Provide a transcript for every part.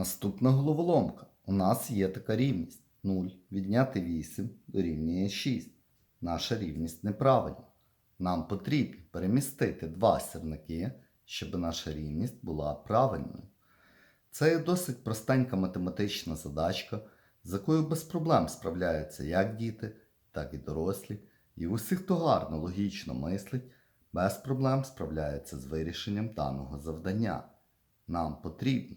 Наступна головоломка. У нас є така рівність. 0 відняти 8 дорівнює 6. Наша рівність неправильна. Нам потрібно перемістити два сірники, щоб наша рівність була правильною. Це є досить простенька математична задачка, з якою без проблем справляються як діти, так і дорослі. І усі, хто гарно логічно мислить, без проблем справляється з вирішенням даного завдання. Нам потрібно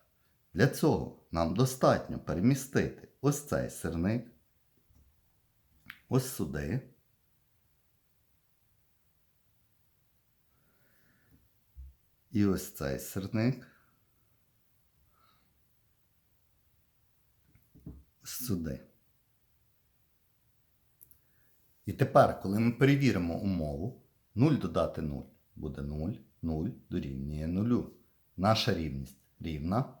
Для цього нам достатньо перемістити ось цей сирник, ось сюди. І ось цей сирник. Сюди. І тепер, коли ми перевіримо умову, 0 додати 0 буде 0, 0 дорівнює 0. Наша рівність рівна.